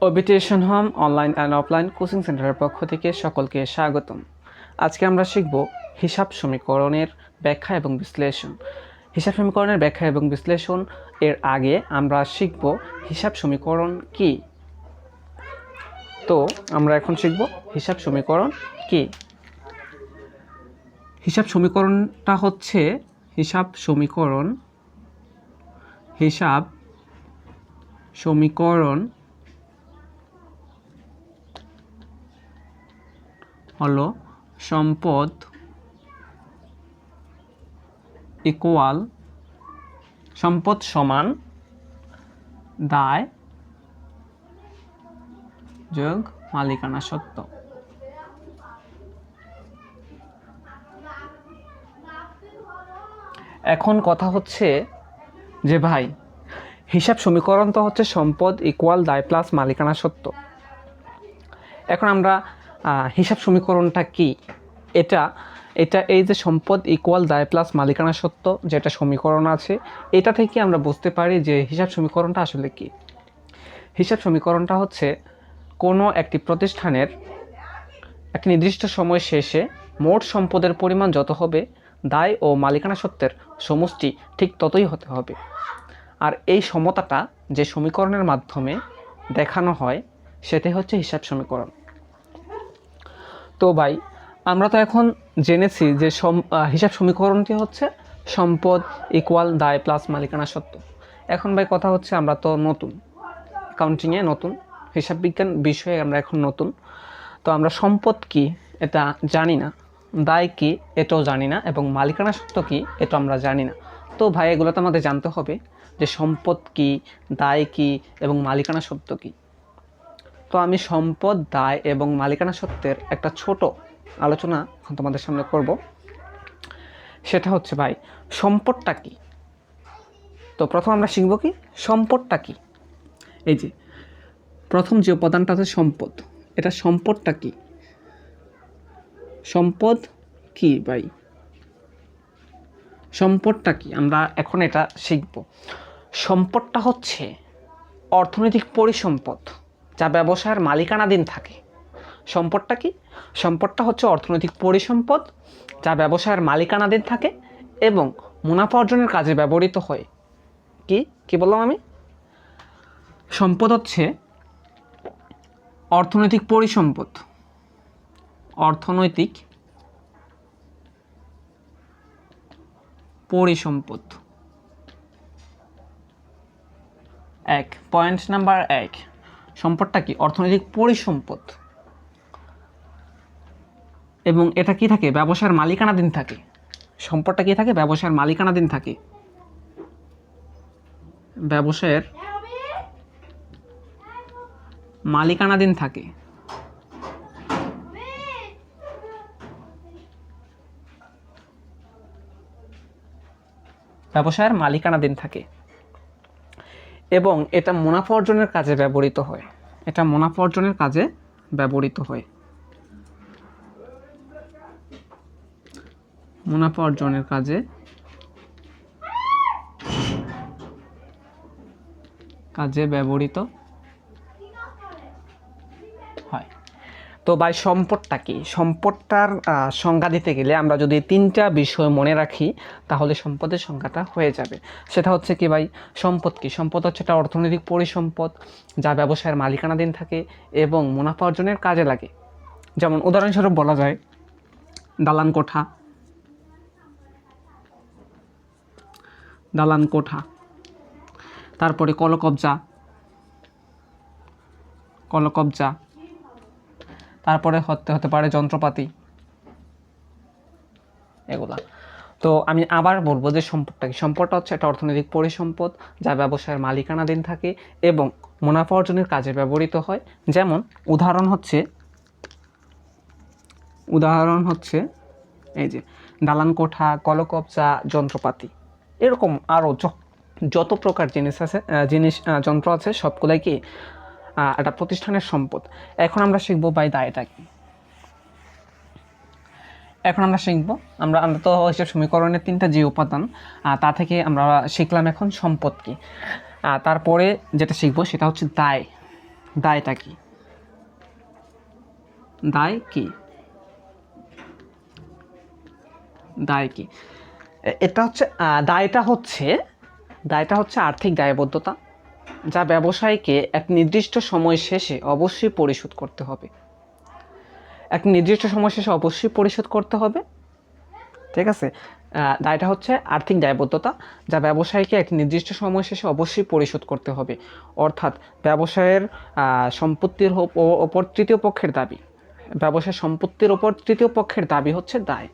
অবিটেশন home online and offline coaching সেন্টারের পক্ষ থেকে সকলকে স্বাগতম। আজকে আমরা শিখব হিসাব সমীকরণের ব্যাখ্যা এবং বিশ্লেষণ। হিসাব সমীকরণের ব্যাখ্যা এবং বিশ্লেষণ এর আগে আমরা শিখব হিসাব সমীকরণ কি? তো, আমরা এখন শিখব হিসাব সমীকরণ কি? হিসাব সমীকরণটা হচ্ছে হিসাব সমীকরণ হিসাব সমীকরণ হলো সম্পদ ইকুয়াল সম্পদ সমান দায় যোগ মালিকানা সত্ত্ব এখন কথা হচ্ছে যে ভাই, হিসাব সমীকরণ তো হচ্ছে সম্পদ ইকুয়াল দায় প্লাস মালিকানা সত্ত্ব এখন আমরা হিসাব সমীকরণটা কি? এটা এটা এই যে সম্পদ ইকুয়াল দায় প্লাস মালিকানা সত্ত্ব যেটা সমীকরণ আছে, এটা থেকে আমরা বুঝতে পারি যে হিসাব সমীকরণটা আসলে কি। হিসাব সমীকরণটা হচ্ছে কোনো একটি প্রতিষ্ঠানের একটি নির্দিষ্ট সময় শেষে মোট সম্পদের পরিমাণ যত হবে, দায় ও মালিকানা সত্ত্বের সমষ্টি ঠিক ততই হতে হবে। আর এই সমতাটা যে সমীকরণের মাধ্যমে দেখানো হয়, সেটাই হচ্ছে হিসাব সমীকরণ। তো ভাই, আমরা তো এখন জেনেছি যে সম হিসাব সমীকরণটি হচ্ছে সম্পদ ইকুয়াল দায় প্লাস মালিকানা সত্ত্ব। এখন ভাই কথা হচ্ছে আমরা তো নতুন। অ্যাকাউন্টিংয়ে নতুন। হিসাব বিজ্ঞান বিষয়ে আমরা এখন নতুন। তো আমরা সম্পদ কি এটা জানি না। দায় কি এটাও জানি না এবং মালিকানা সত্ত্ব কি এটা আমরা জানি না। তো ভাই এগুলো তো আমাদের জানতে হবে যে সম্পদ কি, দায় কি এবং মালিকানা সত্ত্ব কি। তো আমি সম্পদ, দায় এবং মালিকানা সত্ত্বের একটা ছোট আলোচনা এখন তোমাদের সামনে করব। সেটা হচ্ছে ভাই, সম্পদটা কি? তো প্রথম আমরা শিখব কি? সম্পদটা কি? এই যে, প্রথম যে উপাদানটা আছে সম্পদ, এটা সম্পদটা কি? সম্পদ কি ভাই? সম্পদটা কি? আমরা এখন এটা শিখব। সম্পদটা হচ্ছে অর্থনৈতিক পরিসম্পদ। যা ব্যবসায়ের মালিকানাধীন থাকে। সম্পদটা কি? সম্পদটা হচ্ছে অর্থনৈতিক পরিসম্পদ, যা ব্যবসায়ের মালিকানাধীন থাকে এবং মুনাফা অর্জনের কাজে ব্যবহৃত হয়। কি? কি বললাম আমি? সম্পদ হচ্ছে অর্থনৈতিক পরিসম্পদ। অর্থনৈতিক পরিসম্পদ। এক পয়েন্ট নাম্বার এক। সম্পদটা কি? অর্থনৈতিক পরিসম্পদ। এবং এটা কি থাকে? ব্যবসার মালিকানাধীন থাকে। সম্পদটা কি থাকে? ব্যবসার মালিকানাধীন থাকে। ব্যবসায়ের মালিকানাধীন থাকে। ব্যবসায়ের মালিকানাধীন থাকে। এবং এটা মুনাফা অর্জনের কাজে ব্যবহৃত হয়। এটা মুনাফা অর্জনের কাজে ব্যবহৃত হয়। মুনাফা অর্জনের কাজে কাজে ব্যবহৃত হয় তো ভাই, সম্পদটা কি? সম্পদটার সংজ্ঞা দিতে গেলে আমরা যদি তিনটা বিষয় মনে রাখি, তাহলে সম্পদের সংজ্ঞাটা হয়ে যাবে। সেটা হচ্ছে কি ভাই, সম্পদ কি? সম্পদ হচ্ছে একটা অর্থনৈতিক পরিসম্পদ, যা ব্যবসায়ের মালিকানাধীন থাকে এবং মুনাফা অর্জনের কাজে লাগে। যেমন উদাহরণস্বরূপ বলা যায়, দালান কোঠা। দালান কোঠা। তারপরে কলকবজা। কলকবজা। তারপরে হতে হতে পারে যন্ত্রপাতি। এগুলা। তো আমি আবার বলব যে সম্পদটা কি? সম্পদটা হচ্ছে একটা অর্থনৈতিক পরিসম্পদ যা ব্যবসায়ের মালিকানাধীন থাকে এবং মুনাফা অর্জনের কাজে ব্যবহৃত হয়। যেমন উদাহরণ হচ্ছে উদাহরণ হচ্ছে এই যে দালান কোঠা কলকবজা, যন্ত্রপাতি। এরকম আরও যত প্রকার জিনিস আছে জিনিস যন্ত্র আছে, সবগুলাই কি একটা প্রতিষ্ঠানের সম্পদ। এখন আমরা শিখব বাই দায়টা কি। এখন আমরা শিখব। আমরা আমরা তো হিসাব সমীকরণের তিনটা যে উপাদান তা থেকে আমরা শিখলাম এখন সম্পদ কি। তারপরে যেটা শিখব সেটা হচ্ছে দায়। দায়টা কি? দায় কি? দায় কি? এটা হচ্ছে দায়টা হচ্ছে দায়টা হচ্ছে আর্থিক দায়বদ্ধতা। যা ব্যবসায়ীকে এক নির্দিষ্ট সময় শেষে অবশ্যই পরিশোধ করতে হবে। এক নির্দিষ্ট সময় শেষে অবশ্যই পরিশোধ করতে হবে। ঠিক আছে? দায়টা হচ্ছে আর্থিক দায়বদ্ধতা। যা ব্যবসায়ীকে এক নির্দিষ্ট সময় শেষে অবশ্যই পরিশোধ করতে হবে। অর্থাৎ ব্যবসায়ের সম্পত্তির ওপর তৃতীয় পক্ষের দাবি। ব্যবসায় সম্পত্তির ওপর তৃতীয় পক্ষের দাবি হচ্ছে দায়।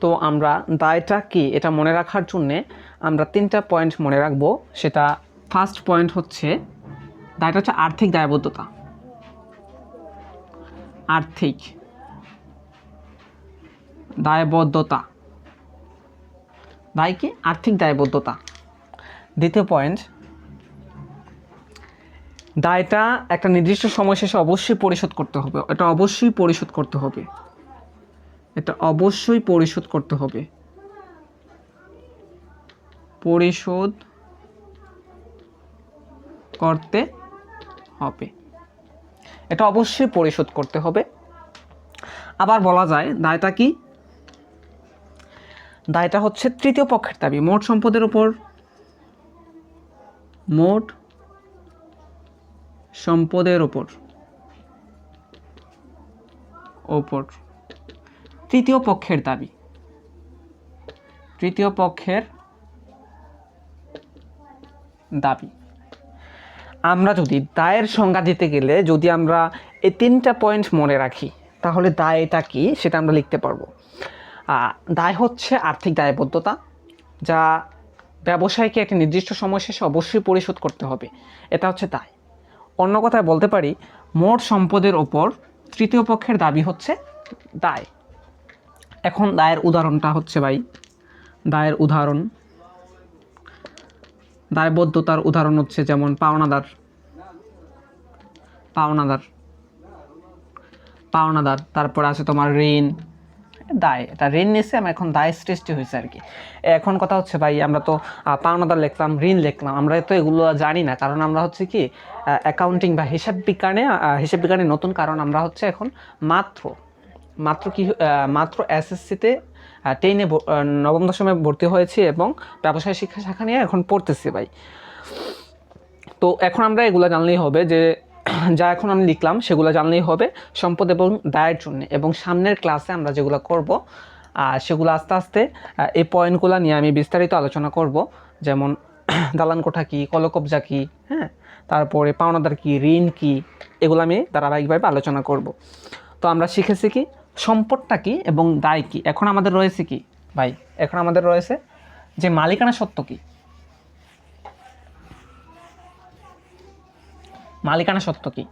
তো আমরা দায়টা কি এটা মনে রাখার জন্যে আমরা তিনটা পয়েন্ট মনে রাখব। সেটা ফার্স্ট পয়েন্ট হচ্ছে, দায়টা হচ্ছে আর্থিক দায়বদ্ধতা। আর্থিক দায়বদ্ধতা। দায় কি? আর্থিক দায়বদ্ধতা। দ্বিতীয় পয়েন্ট, দায়টা একটা নির্দিষ্ট সময় শেষে অবশ্যই পরিশোধ করতে হবে। এটা অবশ্যই পরিশোধ করতে হবে। এটা অবশ্যই পরিশোধ করতে হবে। পরিশোধ করতে হবে। এটা অবশ্যই পরিশোধ করতে হবে। আবার বলা যায়, দায়টা কি? দায়টা হচ্ছে তৃতীয় পক্ষের দাবি, মোট সম্পদের উপর। মোট সম্পদের ওপর ওপর তৃতীয় পক্ষের দাবি। তৃতীয় পক্ষের দাবি। আমরা যদি দায়ের সংজ্ঞা দিতে গেলে যদি আমরা এই তিনটা পয়েন্ট মনে রাখি, তাহলে দায় এটা কি সেটা আমরা লিখতে পারব। দায় হচ্ছে আর্থিক দায়বদ্ধতা, যা ব্যবসায়ীকে একটি নির্দিষ্ট সময় শেষে অবশ্যই পরিশোধ করতে হবে। এটা হচ্ছে দায়। অন্য কথায় বলতে পারি, মোট সম্পদের ওপর তৃতীয় পক্ষের দাবি হচ্ছে দায়। এখন দায়ের উদাহরণটা হচ্ছে ভাই, দায়ের উদাহরণ। দায়বদ্ধতার উদাহরণ হচ্ছে যেমন পাওনাদার। পাওনাদার। পাওনাদার, তারপর আছে তোমার ঋণ, দায়। এটা ঋণ নিয়েছে, আমার এখন দায় সৃষ্টি হয়েছে আর কি। এখন কথা হচ্ছে ভাই, আমরা তো পাওনাদার লিখলাম, ঋণ লিখলাম। আমরা তো এগুলো জানি না, কারণ আমরা হচ্ছে কি অ্যাকাউন্টিং বা হিসাব বিজ্ঞানে হিসাব বিজ্ঞানে নতুন, কারণ আমরা হচ্ছে এখন মাত্র মাত্র কি মাত্র এসএসসিতে টেনে নবম দশমে ভর্তি হয়েছি এবং ব্যবসায় শিক্ষা শাখা নিয়ে এখন পড়তেছি ভাই। তো এখন আমরা এগুলো জানলেই হবে যে, যা এখন আমি লিখলাম সেগুলো জানলেই হবে সম্পদ এবং দায়ের জন্য এবং সামনের ক্লাসে আমরা যেগুলো করব সেগুলো আস্তে আস্তে এই পয়েন্টগুলো নিয়ে আমি বিস্তারিত আলোচনা করব। যেমন দালান কোঠা কী, কলকবজা কী হ্যাঁ? তারপরে পাওনাদার কী, ঋণ কী, এগুলো আমি ধারাবাহিকভাবে আলোচনা করব। তো আমরা শিখেছি কি? সম্পদটা কি এবং দায় কি? এখন আমাদের রয়েছে কি? ভাই, এখন আমাদের রয়েছে যে মালিকানা সত্য কি? মালিকানা সত্য কি?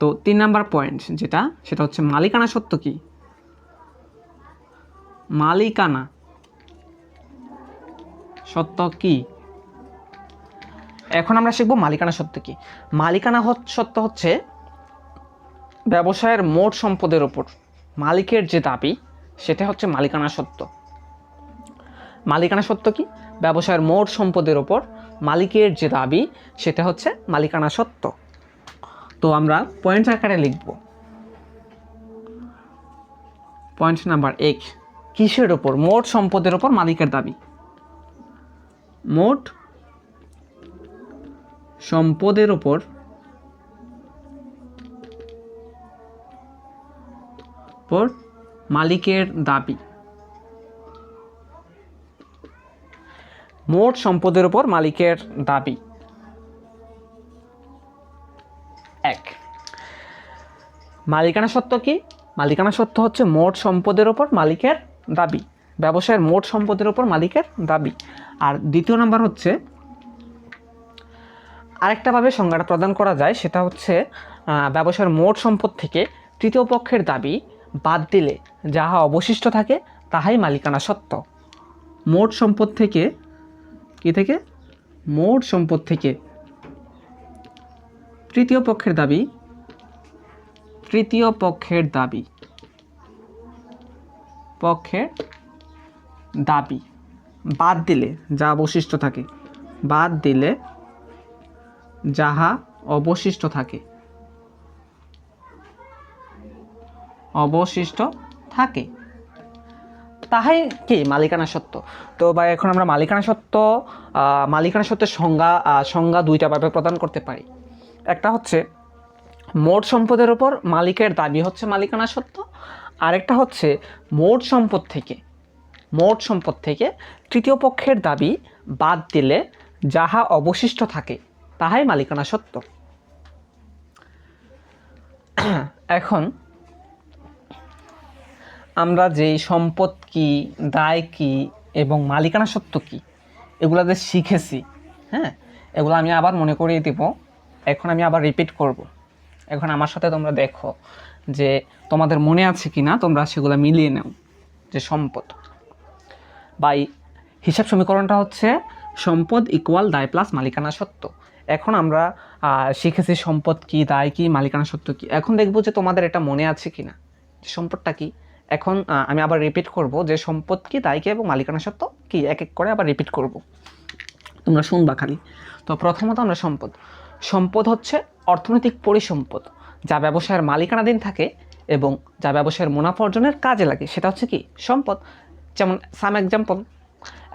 তো তিন নাম্বার পয়েন্ট যেটা, সেটা হচ্ছে মালিকানা সত্য কি? মালিকানা সত্য কি? এখন আমরা শিখব মালিকানা সত্য কি। মালিকানা সত্য হচ্ছে ব্যবসায়ের মোট সম্পদের ওপর মালিকের যে দাবি, সেটা হচ্ছে মালিকানা সত্য। মালিকানা সত্য কি? ব্যবসায়ের মোট সম্পদের ওপর মালিকের যে দাবি, সেটা হচ্ছে মালিকানা সত্য। তো আমরা পয়েন্ট আকারে লিখব। পয়েন্ট নাম্বার এক, কিসের ওপর? মোট সম্পদের ওপর মালিকের দাবি। মোট সম্পদের ওপর ওপর মালিকের দাবি। মোট সম্পদের উপর মালিকের দাবি। এক, মালিকানা সত্য কি? মালিকানা সত্য হচ্ছে মোট সম্পদের ওপর মালিকের দাবি। ব্যবসায়ের মোট সম্পদের ওপর মালিকের দাবি। আর দ্বিতীয় নাম্বার হচ্ছে, আরেকটাভাবে সংজ্ঞাটা প্রদান করা যায়, সেটা হচ্ছে ব্যবসার মোট সম্পদ থেকে তৃতীয় পক্ষের দাবি বাদ দিলে যাহা অবশিষ্ট থাকে, তাহাই মালিকানা সত্য। মোট সম্পদ থেকে, কি থেকে? মোট সম্পদ থেকে। তৃতীয় পক্ষের দাবি। তৃতীয় পক্ষের দাবি। পক্ষের দাবি। বাদ দিলে যা অবশিষ্ট থাকে। বাদ দিলে যাহা অবশিষ্ট থাকে। অবশিষ্ট থাকে। তাহাই কি মালিকানা সত্ত্ব তো বা এখন আমরা মালিকানা সত্ত্ব মালিকানা সত্ত্বের সংজ্ঞা সংজ্ঞা দুইটা ভাবে প্রদান করতে পারি। একটা হচ্ছে, মোট সম্পদের উপর মালিকের দাবি হচ্ছে মালিকানা সত্ত্ব আরেকটা হচ্ছে, মোট সম্পদ থেকে, মোট সম্পদ থেকে তৃতীয় পক্ষের দাবি বাদ দিলে যাহা অবশিষ্ট থাকে, তাহাই মালিকানা সত্ত্ব এখন আমরা যেই সম্পদ কি, দায় কি এবং মালিকানা সত্ত্ব কি, এগুলো যে শিখেছি হ্যাঁ এগুলো আমি আবার মনে করিয়ে দিব। এখন আমি আবার রিপিট করব। এখন আমার সাথে তোমরা দেখো যে তোমাদের মনে আছে কি না তোমরা সেগুলো মিলিয়ে নাও, যে সম্পদ। বা হিসাব সমীকরণটা হচ্ছে সম্পদ ইকুয়াল দায় প্লাস মালিকানা সত্ত্ব এখন আমরা শিখেছি সম্পদ কি, দায় কি, মালিকানা সত্ত্ব কি। এখন দেখব যে তোমাদের এটা মনে আছে কি না সম্পদটা কি। এখন আমি আবার রিপিট করব যে সম্পদ কি দায় কি এবং মালিকানা সত্ত্ব কি এক এক করে আবার রিপিট করব। তোমরা শুনবা খালি। তো প্রথমত আমরা সম্পদ। সম্পদ হচ্ছে অর্থনৈতিক পরিসম্পদ, যা ব্যবসায়ের মালিকানাধীন থাকে এবং যা ব্যবসায়ের মুনাফা অর্জনের কাজে লাগে। সেটা হচ্ছে কি? সম্পদ। যেমন সাম এক্সাম্পল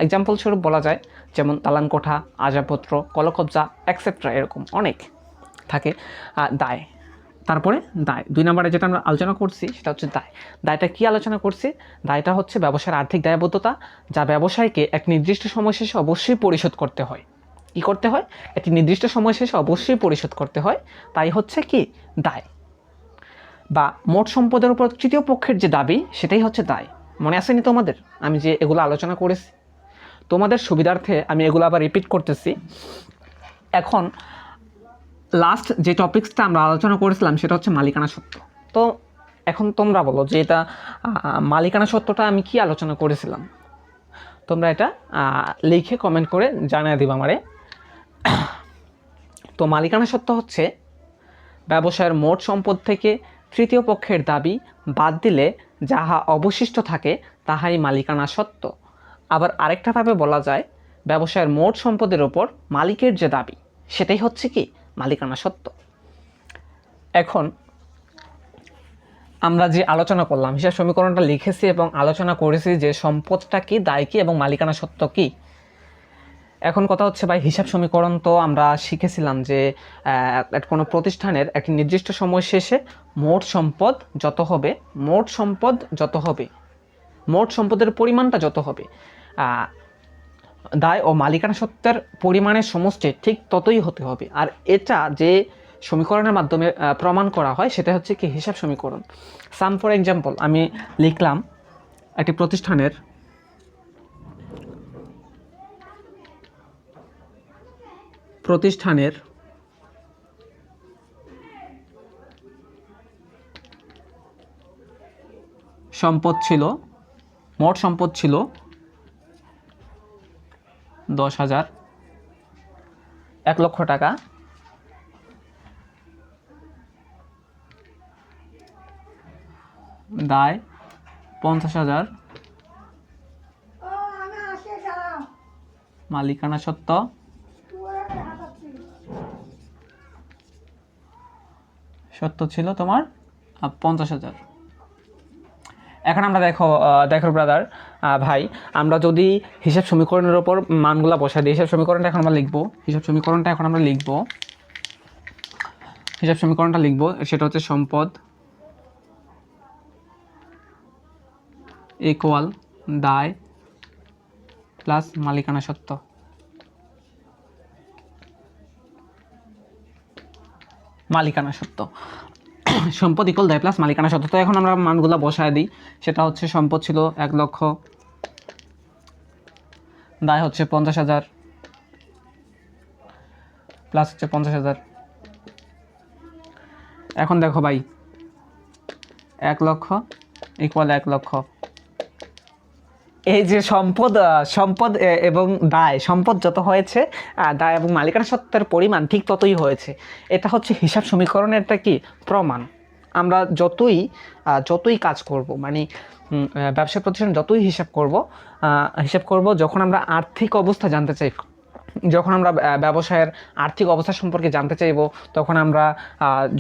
এক্সাম্পল স্বরূপ বলা যায়, যেমন দালান কোঠা আজাপত্র কলকবজা অ্যাকসেট্রা এরকম অনেক থাকে। দায়। তারপরে দায়। দুই নম্বরে যেটা আমরা আলোচনা করছি, সেটা হচ্ছে দায়। দায়টা কি আলোচনা করছি? দায়টা হচ্ছে ব্যবসার আর্থিক দায়বদ্ধতা, যা ব্যবসায়ীকে এক নির্দিষ্ট সময় শেষে অবশ্যই পরিশোধ করতে হয়। কি করতে হয়? একটি নির্দিষ্ট সময় শেষে অবশ্যই পরিশোধ করতে হয়। তাই হচ্ছে কি? দায়। বা মোট সম্পদের উপর তৃতীয় পক্ষের যে দাবি, সেটাই হচ্ছে দায়। মনে আসেনি তোমাদের? আমি যে এগুলো আলোচনা করেছি। তোমাদের সুবিধার্থে আমি এগুলো আবার রিপিট করতেছি। এখন লাস্ট যে টপিক্সটা আমরা আলোচনা করেছিলাম, সেটা হচ্ছে মালিকানা সত্ত্ব তো এখন তোমরা বলো যে এটা মালিকানা সত্ত্বটা আমি কি আলোচনা করেছিলাম? তোমরা এটা লিখে কমেন্ট করে জানিয়ে দিবা আমারে। তো মালিকানা সত্ত্ব হচ্ছে, ব্যবসায়ের মোট সম্পদ থেকে তৃতীয় পক্ষের দাবি বাদ দিলে যাহা অবশিষ্ট থাকে, তাহাই মালিকানা সত্ত্ব আবার আরেকটাভাবে বলা যায়, ব্যবসায়ের মোট সম্পদের ওপর মালিকের যে দাবি, সেটাই হচ্ছে কি? মালিকানা সত্ত্ব এখন আমরা যে আলোচনা করলাম হিসাব সমীকরণটা লিখেছি এবং আলোচনা করেছি যে সম্পদটা কি, দায় কি এবং মালিকানা সত্ত্ব কি। এখন কথা হচ্ছে ভাই, হিসাব সমীকরণ তো আমরা শিখেছিলাম যে কোনো প্রতিষ্ঠানের একটি নির্দিষ্ট সময় শেষে মোট সম্পদ যত হবে, মোট সম্পদ যত হবে, মোট সম্পদের পরিমাণটা যত হবে। দায় ও মালিকানা সত্ত্বের পরিমাণের সমষ্টি ঠিক ততই হতে হবে। আর এটা যে সমীকরণের মাধ্যমে প্রমাণ করা হয়, সেটা হচ্ছে কি হিসাব সমীকরণ। সাম ফর এক্সাম্পল আমি লিখলাম একটি প্রতিষ্ঠানের প্রতিষ্ঠানের সম্পদ ছিল, মোট সম্পদ ছিল দশ হাজার। এক লক্ষ টাকা। দায় পঞ্চাশ হাজার। মালিকানা সত্ত্ব সত্য ছিল তোমার পঞ্চাশ হাজার। এখন আমরা দেখো দেখো ব্রাদার ভাই, আমরা যদি হিসাব সমীকরণের ওপর মানগুলা বসাই দিই, হিসাব সমীকরণটা এখন আমরা লিখব, হিসাব সমীকরণটা এখন আমরা লিখব, হিসাব সমীকরণটা লিখব, সেটা হচ্ছে সম্পদ ইকুয়াল দায় প্লাস মালিকানা সত্ত্ব মালিকানা সত্ত্ব সম্পদ ইকুয়াল দেয় প্লাস মালিকানা সত্ত্ব তো এখন আমরা মানগুলো বসায় দিই। সেটা হচ্ছে সম্পদ ছিল এক লক্ষ, দায় হচ্ছে পঞ্চাশ হাজার প্লাস হচ্ছে পঞ্চাশ হাজার। এখন দেখো ভাই, এক লক্ষ ইকুয়াল এক লক্ষ। এই যে সম্পদ সম্পদ এবং দায়, সম্পদ যত হয়েছে দায় এবং মালিকানা সত্ত্বের পরিমাণ ঠিক ততই হয়েছে। এটা হচ্ছে হিসাব সমীকরণের একটা কি? প্রমাণ। আমরা যতই যতই কাজ করব মানে ব্যবসা প্রতিষ্ঠান যতই হিসাব করব হিসাব করব যখন আমরা আর্থিক অবস্থা জানতে চাই, যখন আমরা ব্যবসায়ের আর্থিক অবস্থা সম্পর্কে জানতে চাইব, তখন আমরা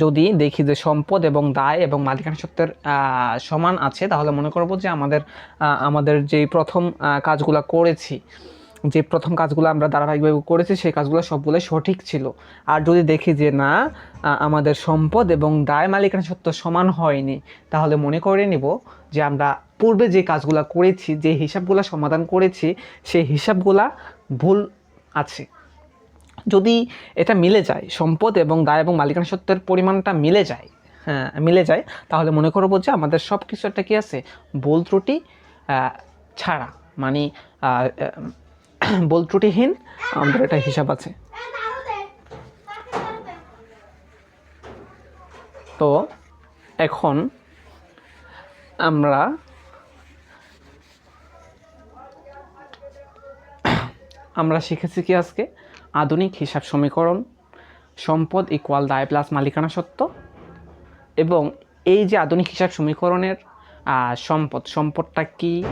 যদি দেখি যে সম্পদ এবং দায় এবং মালিকানা সত্ত্বের সমান আছে, তাহলে মনে করব যে আমাদের আমাদের যেই প্রথম কাজগুলো করেছি যে প্রথম কাজগুলো আমরা ধারাবাহিকভাবে করেছি, সেই কাজগুলো সবগুলোই সঠিক ছিল। আর যদি দেখি যে না আমাদের সম্পদ এবং দায় মালিকানা সত্ত্ব সমান হয়নি, তাহলে মনে করে নিব যে আমরা পূর্বে যে কাজগুলো করেছি, যে হিসাবগুলো সমাধান করেছি, সেই হিসাবগুলা ভুল আছে। যদি এটা মিলে যায়, সম্পদ এবং দায় এবং মালিকানা সত্ত্বের পরিমাণটা মিলে যায় হ্যাঁ মিলে যায়, তাহলে মনে করব যে আমাদের সব কিছু একটা কী আছে? ভুল ত্রুটি ছাড়া। মানে আহ, ত্রুটিহীন আমাদের একটা হিসাব আছে। তো এখন আমরা আমরা শিখেছি কি আজকে? আধুনিক হিসাব সমীকরণ সম্পদ ইকুয়াল দায় প্লাস মালিকানা সত্ত্ব এবং এই যে আধুনিক হিসাব সমীকরণের সম্পদ সম্পদটা কি?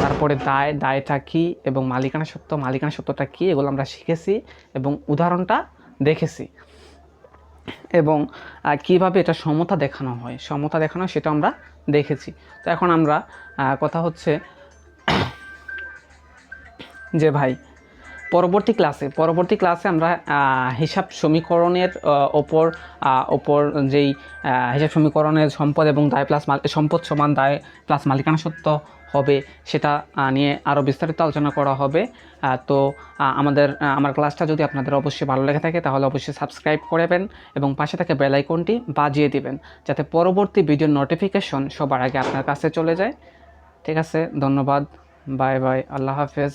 তারপরে দায়, দায়টা কী এবং মালিকানা সত্য, মালিকানা সত্যটা কী, এগুলো আমরা শিখেছি এবং উদাহরণটা দেখেছি। এবং কীভাবে এটা সমতা দেখানো হয়, সমতা দেখানো সেটা আমরা দেখেছি। তো এখন আমরা কথা হচ্ছে যে ভাই পরবর্তী ক্লাসে পরবর্তী ক্লাসে আমরা হিসাব সমীকরণের ওপর ওপর যেই হিসাব সমীকরণের সম্পদ এবং দায় প্লাস সম্পদ সমান দায় প্লাস মালিকানা সত্ত্ব হবে সেটা নিয়ে আরও বিস্তারিত আলোচনা করা হবে। তো আমাদের আমার ক্লাসটা যদি আপনাদের অবশ্যই ভালো লেগে থাকে তাহলে অবশ্যই সাবস্ক্রাইব করবেন এবং পাশে থাকে বেল আইকনটি বাজিয়ে দিবেন যাতে পরবর্তী ভিডিওর নোটিফিকেশন সবার আগে আপনার কাছে চলে যায়। ঠিক আছে, ধন্যবাদ বাই বাই আল্লাহ হাফেজ।